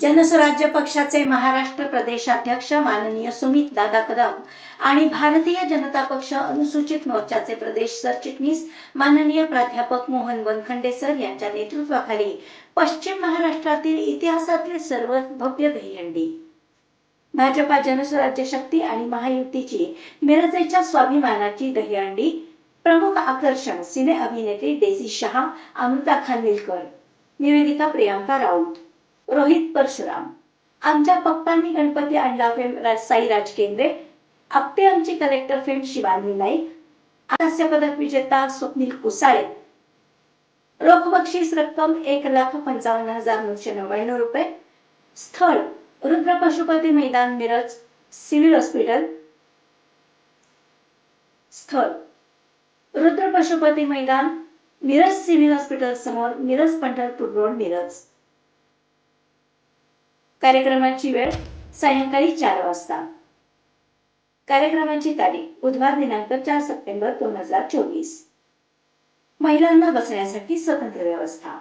जनस्वराज्य पक्षाचे महाराष्ट्र प्रदेशाध्यक्ष माननीय सुमित दादा कदम आणि भारतीय जनता पक्ष अनुसूचित मोर्चाचे प्रदेश सरचिटणीस माननीय प्राध्यापक मोहन बनखंडे सर यांच्या नेतृत्वाखाली पश्चिम महाराष्ट्रातील इतिहासातील सर्व भव्य दहीहंडी भाजपा जनस्वराज्य शक्ती आणि महायुतीची मिरजेच्या स्वाभिमानाची दहीहंडी. प्रमुख आकर्षण सिने अभिनेत्री डेझी शहा अमृता खानविलकर. निवेदिका प्रियांका राऊत. रोहित परशुराम. आमच्या पप्पांनी गणपती आणला फेम साई राजकेंद्रे. आपटे आमची कलेक्टर फेम शिवानी नाईक. हास्य पदक विजेता स्वप्नील कुसाळे. रोख बक्षीस रक्कम एक लाख पंचावन्न हजार नऊशे नव्याण्णव रुपये. स्थळ रुद्र पशुपती मैदान मिरज सिव्हिल हॉस्पिटल. स्थळ रुद्र पशुपती मैदान मिरज सिव्हिल हॉस्पिटल समोर मिरज पंढरपूर रोड मिरज. कार्यक्रमाची वेळ सायंकाळी चार वाजता. कार्यक्रमांची तारीख बुधवार दिनांक चार सप्टेंबर दोन हजार चोवीस. महिलांना बसण्यासाठी स्वतंत्र व्यवस्था.